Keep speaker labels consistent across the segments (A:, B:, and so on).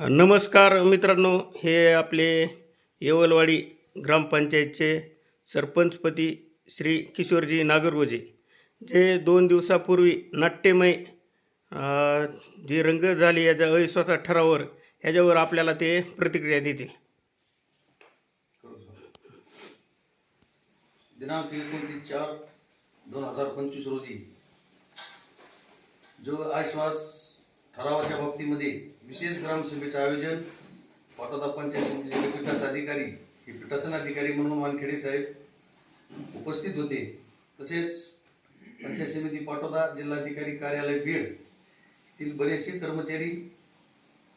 A: नमस्कार मित्रांनो हे आपले येवलवाडी ग्रामपंचायतचे सरपंचपती श्री किशोरजी नागरगोजे. जे दोन दिवसापूर्वी नाट्यमय जी रंग झाली याच्या अविश्वासात ठरावर ह्याच्यावर आपल्याला ते प्रतिक्रिया देतील.
B: दिनांक एकोणतीस चार दोन हजार पंचवीस रोजी जो आश्वास ठरावाच्या बाबतीमध्ये विशेष ग्रामसभेचं आयोजन पाटोदा पंचायत समितीचे विकास अधिकारी हे पीठासन अधिकारी म्हणून वानखेडे साहेब उपस्थित होते. तसेच पंचायत समिती पाटोदा जिल्हाधिकारी कार्यालय बीड तील बरेचसे कर्मचारी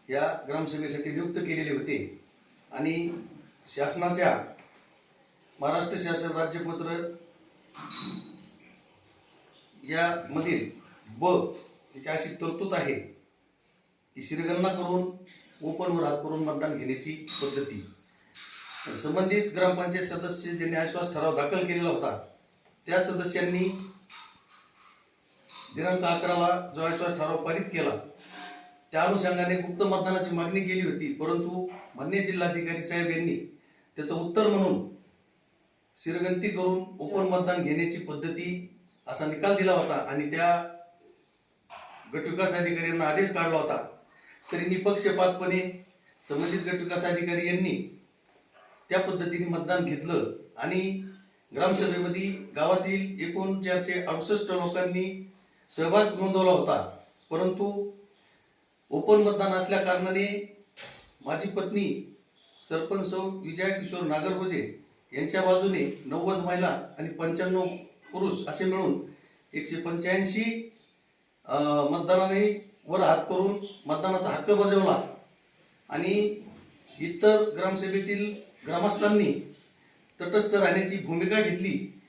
B: या ग्रामसभेसाठी नियुक्त केलेले होते. आणि शासनाच्या महाराष्ट्र शासन राज्यपत्र या मधील ब याची अशी तरतूद आहे. ही श्रीगणना करून ओपनवर हात करून मतदान घेण्याची पद्धती. संबंधित ग्रामपंचायत सदस्य ज्यांनी आश्वास ठराव दाखल केलेला होता त्या सदस्यांनी दिनांक अकराला जो आश्वास ठराव पारित केला त्या अनुषंगाने गुप्त मतदानाची मागणी केली होती. परंतु मान्य जिल्हाधिकारी साहेब यांनी त्याचं उत्तर म्हणून शिरगंती करून ओपन मतदान घेण्याची पद्धती असा निकाल दिला होता आणि त्या गटविकास अधिकाऱ्यांना आदेश काढला होता. तरी निपक्षपातपणे संबंधित गटविकास अधिकारी यांनी त्या पद्धतीने मतदान घेतलं आणि ग्रामसभेमध्ये गावातील एकूण चारशे अडुसष्ट लोकांनी सहभाग नोंदवला होता. परंतु ओपन मतदान असल्या कारणाने माझी पत्नी सरपंच सौ विजया किशोर नागरगोजे यांच्या बाजूने नव्वद महिला आणि पंच्याण्णव पुरुष असे मिळून एकशे पंच्याऐंशी मतदानाने वर हात करून मतदानाचा हक्क बजावला. आणि इतर ग्रामसभेतील ग्रामस्थांनी तटस्थ राहण्याची भूमिका घेतली.